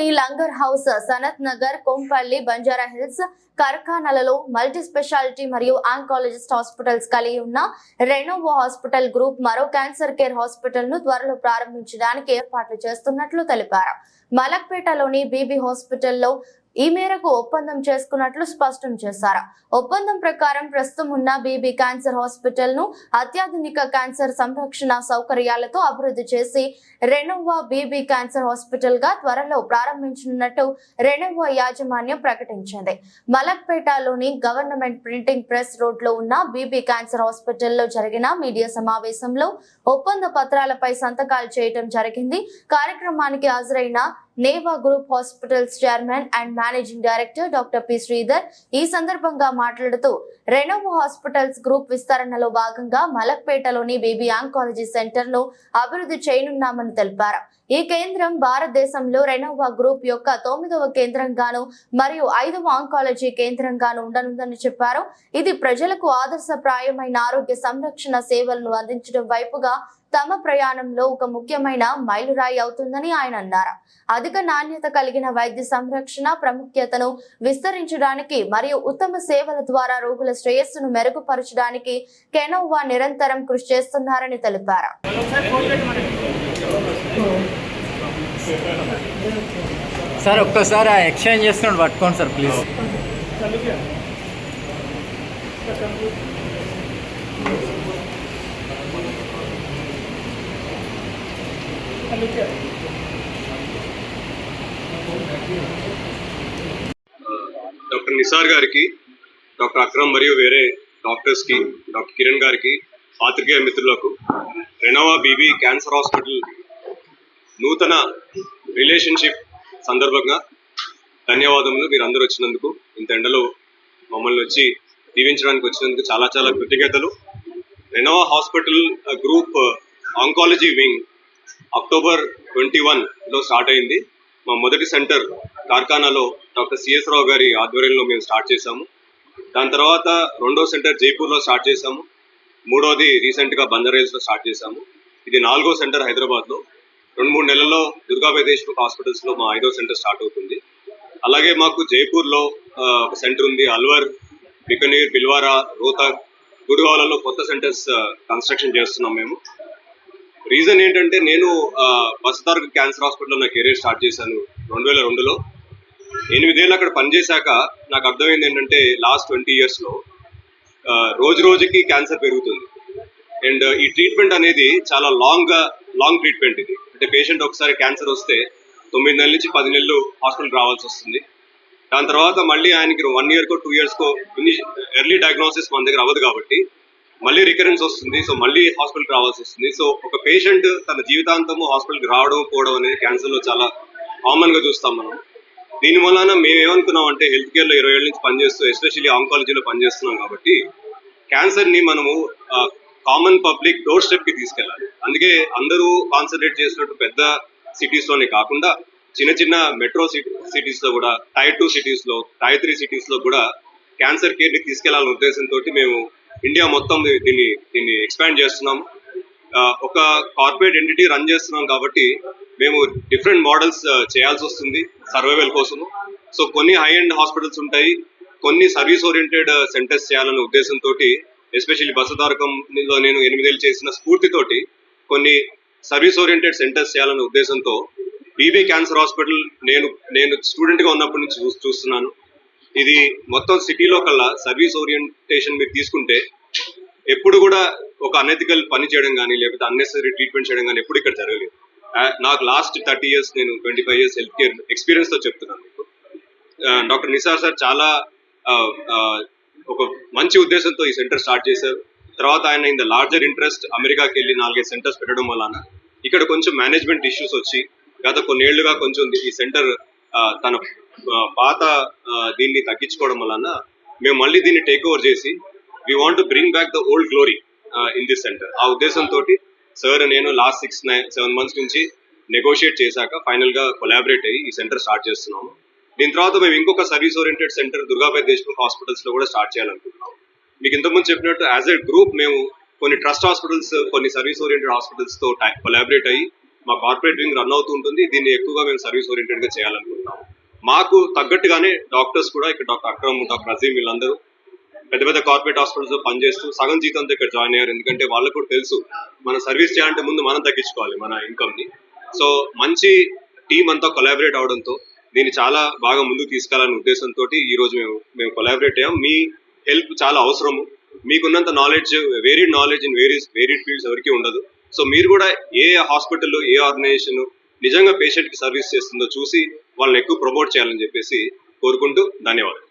నగరంలోని లంగర్ హౌస్ సనత్ నగర్ కొంపల్లి బంజారా హిల్స్ కార్ఖానాలలో multi speciality మరియు ఆంకాలజిస్ట్ హాస్పిటల్స్ కలిగి ఉన్న రెనోవో హాస్పిటల్ గ్రూప్ మరో క్యాన్సర్ కేర్ హాస్పిటల్ను త్వరలో ప్రారంభించడానికి ఏర్పాట్లు చేస్తున్నట్లు తెలిపారు. మలక్పేటలోని బీబీ హాస్పిటల్లో ఈ మేరకు ఒప్పందం చేసుకున్నట్లు స్పష్టం చేశారు. ఒప్పందం ప్రకారం ప్రస్తుతం ఉన్న బీబీ క్యాన్సర్ హాస్పిటల్ను అత్యాధునిక క్యాన్సర్ సంరక్షణ సౌకర్యాలతో అభివృద్ధి చేసి రెనోవా బీబీ క్యాన్సర్ హాస్పిటల్గా త్వరలో ప్రారంభించనున్నట్టు రెనోవా యాజమాన్యం ప్రకటించింది. మలక్పేటలోని గవర్నమెంట్ ప్రింటింగ్ ప్రెస్ రోడ్లో ఉన్న బీబీ క్యాన్సర్ హాస్పిటల్లో జరిగిన మీడియా సమావేశంలో ఒప్పంద పత్రాలపై సంతకాలు చేయటం జరిగింది. కార్యక్రమానికి హాజరైన నేవా group hospitals chairman and managing director doctor P Sridhar ఈ సందర్భంగా మాట్లాడుతూ రెనోవో హాస్పిటల్స్ గ్రూప్ విస్తరణలో భాగంగా మలక్పేటలోని బేబీ ఆంకాలజీ సెంటర్ను అభివృద్ధి చేయనున్నామని తెలిపారు. ఈ కేంద్రం భారతదేశంలో రెనోవా గ్రూప్ యొక్క తొమ్మిదవ కేంద్రంగాను మరియు ఐదవ ఆంకాలజీ కేంద్రంగాను ఉండనుందని చెప్పారు. ఇది ప్రజలకు ఆదర్శప్రాయమైన ఆరోగ్య సంరక్షణ సేవలను అందించడం వైపుగా తమ ప్రయాణంలో ఒక ముఖ్యమైన మైలురాయి అవుతుందని ఆయన అన్నారు. అధిక నాణ్యత కలిగిన వైద్య సంరక్షణ ప్రాముఖ్యతను విస్తరించడానికి మరియు ఉత్తమ సేవల ద్వారా రోగుల శ్రేయస్సును మెరుగుపరచడానికి కెనోవా నిరంతరం కృషి చేస్తున్నారని తెలిపారు. సార్ ఒక్కసారి ఎక్స్చేంజ్ చేస్తున్నాడు పట్టుకోండి సార్ ప్లీజ్. డాక్టర్ నిసార్ గారికి డాక్టర్ అక్రమ్ మరియు వేరే డాక్టర్స్కి డాక్టర్ కిరణ్ గారికి పాత్రికేయ మిత్రులకు రెనోవా బీబీ క్యాన్సర్ హాస్పిటల్ నూతన రిలేషన్షిప్ సందర్భంగా ధన్యవాదములు. మీరు అందరూ వచ్చినందుకు ఇంత ఎండలో మమ్మల్ని వచ్చి దీవించడానికి వచ్చినందుకు చాలా చాలా కృతజ్ఞతలు. Renova hospital group oncology wing October twenty వన్లో స్టార్ట్ అయింది. మా మొదటి సెంటర్ కార్ఖానాలో డాక్టర్ సిఎస్ రావు గారి ఆధ్వర్యంలో మేము స్టార్ట్ చేశాము. దాని తర్వాత రెండో సెంటర్ జైపూర్లో స్టార్ట్ చేశాము. మూడోది రీసెంట్గా బందరేల్స్లో స్టార్ట్ చేశాము. ఇది నాలుగో సెంటర్ హైదరాబాద్లో. రెండు మూడు నెలల్లో దుర్గాబాయ్ దేశ్ముఖ్ హాస్పిటల్స్లో మా ఐదో సెంటర్ స్టార్ట్ అవుతుంది. అలాగే మాకు జైపూర్లో ఒక సెంటర్ ఉంది అల్వర్ బికనీర్ బిల్వారా రోహతక్ గుడివాలలో కొత్త సెంటర్స్ కన్స్ట్రక్షన్ చేస్తున్నాం మేము. రీజన్ ఏంటంటే నేను బసతార్క్ క్యాన్సర్ హాస్పిటల్లో నా కెరీర్ స్టార్ట్ చేశాను రెండు వేల రెండులో. ఎనిమిదేళ్ళు అక్కడ పనిచేశాక నాకు అర్థమైంది ఏంటంటే లాస్ట్ ట్వంటీ ఇయర్స్లో రోజు రోజుకి క్యాన్సర్ పెరుగుతుంది. అండ్ ఈ ట్రీట్మెంట్ అనేది చాలా లాంగ్ లాంగ్ ట్రీట్మెంట్ ఇది. అంటే పేషెంట్ ఒకసారి క్యాన్సర్ వస్తే తొమ్మిది నెలల నుంచి పది నెలలు హాస్పిటల్కి రావాల్సి వస్తుంది. దాని తర్వాత మళ్ళీ ఆయనకి వన్ ఇయర్కో టూ ఇయర్స్కో ఎర్లీ డయాగ్నోసిస్ మన దగ్గర అవ్వదు కాబట్టి మళ్ళీ రికరెన్స్ వస్తుంది. సో మళ్ళీ హాస్పిటల్కి రావాల్సి వస్తుంది. సో ఒక పేషెంట్ తన జీవితాంతము హాస్పిటల్కి రావడం పోవడం అనేది క్యాన్సర్లో చాలా కామన్గా చూస్తాం మనం. దీని వలన మేము ఏమనుకున్నాం అంటే హెల్త్ కేర్లో ఇరవై ఏళ్ళ నుంచి పనిచేస్తూ ఎస్పెషల్లీ ఆంకాలజీలో పనిచేస్తున్నాం కాబట్టి క్యాన్సర్ని మనము కామన్ పబ్లిక్ డోర్ స్టెప్కి తీసుకెళ్ళాలి. అందుకే అందరూ కాన్సన్ట్రేట్ చేసినట్టు పెద్ద సిటీస్లోనే కాకుండా చిన్న చిన్న మెట్రో సిటీస్లో కూడా టైర్ టూ సిటీస్లో టైర్ త్రీ సిటీస్లో కూడా క్యాన్సర్ కేర్ని తీసుకెళ్ళాలనే ఉద్దేశంతో మేము ఇండియా మొత్తం దీన్ని దీన్ని ఎక్స్పాండ్ చేస్తున్నాం. ఒక కార్పొరేట్ ఎంటిటీ రన్ చేస్తున్నాం కాబట్టి మేము డిఫరెంట్ మోడల్స్ చేయాల్సి వస్తుంది సర్వైవల్ కోసము. సో కొన్ని హై ఎండ్ హాస్పిటల్స్ ఉంటాయి. కొన్ని సర్వీస్ ఓరియంటెడ్ సెంటర్స్ చేయాలనే ఉద్దేశంతో ఎస్పెషల్లీ బసతారకంలో నేను ఎనిమిదేళ్ళు చేసిన స్ఫూర్తితోటి కొన్ని సర్వీస్ ఓరియంటెడ్ సెంటర్స్ చేయాలనే ఉద్దేశంతో బీబీ క్యాన్సర్ హాస్పిటల్ నేను నేను స్టూడెంట్గా ఉన్నప్పటి నుంచి చూ- చూస్తున్నాను. ఇది మొత్తం సిటీలో కల్లా సర్వీస్ ఓరియంటేషన్ మీరు తీసుకుంటే ఎప్పుడు కూడా ఒక అనెథికల్ పని చేయడం కానీ లేకపోతే అన్నెసరీ ట్రీట్మెంట్ చేయడం కానీ ఎప్పుడు ఇక్కడ జరగలేదు. నాకు లాస్ట్ థర్టీ ఇయర్స్ నేను twenty five years health care ఎక్స్పీరియన్స్తో చెప్తున్నాను మీకు. డాక్టర్ నిసార్ సార్ చాలా ఒక మంచి ఉద్దేశంతో ఈ సెంటర్ స్టార్ట్ చేశారు. తర్వాత ఆయన ఇన్ ద లార్జర్ ఇంట్రెస్ట్ అమెరికాకి వెళ్ళి నాలుగైదు సెంటర్స్ పెట్టడం వలన ఇక్కడ కొంచెం మేనేజ్మెంట్ ఇష్యూస్ వచ్చి గత కొన్నేళ్ళుగా కొంచెం ఈ సెంటర్ తన పాత దీన్ని తగ్గించుకోవడం వలన మేము మళ్ళీ దీన్ని టేక్ ఓవర్ చేసి we want bring back the old glory in this centre ఆ ఉద్దేశంతో సార్ నేను last six nine seven months నుంచి నెగోషియేట్ చేశాక ఫైనల్గా కొలాబరేట్ అయ్యి ఈ సెంటర్ స్టార్ట్ చేస్తున్నాము. దీని తర్వాత మేము ఇంకొక service oriented centre Durgabai Deshmukh హాస్పిటల్స్లో కూడా స్టార్ట్ చేయాలనుకుంటున్నాము. మీకు ఇంతకుముందు చెప్పినట్టు యాజ్ ఎ గ్రూప్ మేము కొన్ని ట్రస్ట్ హాస్పిటల్స్ కొన్ని సర్వీస్ ఓరియంటెడ్ హాస్పిటల్స్తో కొలాబరేట్ అయ్యి మా కార్పొరేట్ వింగ్ రన్ అవుతూ ఉంటుంది. దీన్ని ఎక్కువగా మేము సర్వీస్ ఓరియంటెడ్గా చేయాలనుకుంటున్నాము. మాకు తగ్గట్టుగానే డాక్టర్స్ కూడా ఇక్కడ డాక్టర్ అక్రమ్ డాక్టర్ అజీమ్ వీళ్ళందరూ పెద్ద పెద్ద కార్పొరేట్ హాస్పిటల్స్లో పనిచేస్తూ సగం జీతంతో ఇక్కడ జాయిన్ అయ్యారు. ఎందుకంటే వాళ్ళకు కూడా తెలుసు మన సర్వీస్ చేయాలంటే ముందు మనం తగ్గించుకోవాలి మన ఇన్కమ్ని. సో మంచి టీం అంతా కొలాబరేట్ అవడంతో దీన్ని చాలా బాగా ముందుకు తీసుకెళ్ళాలనే ఉద్దేశంతో ఈ రోజు మేము మేము కొలాబరేట్ అయ్యాం. మీ హెల్ప్ చాలా అవసరము. మీకున్నంత knowledge varied knowledge in various varied fields ఎవరికి ఉండదు. సో మీరు కూడా ఏ హాస్పిటల్ ఏ ఆర్గనైజేషన్ నిజంగా పేషెంట్కి సర్వీస్ చేస్తుందో చూసి వాళ్ళని ఎక్కువ ప్రమోట్ చేయాలని చెప్పేసి కోరుకుంటూ ధన్యవాదాలు.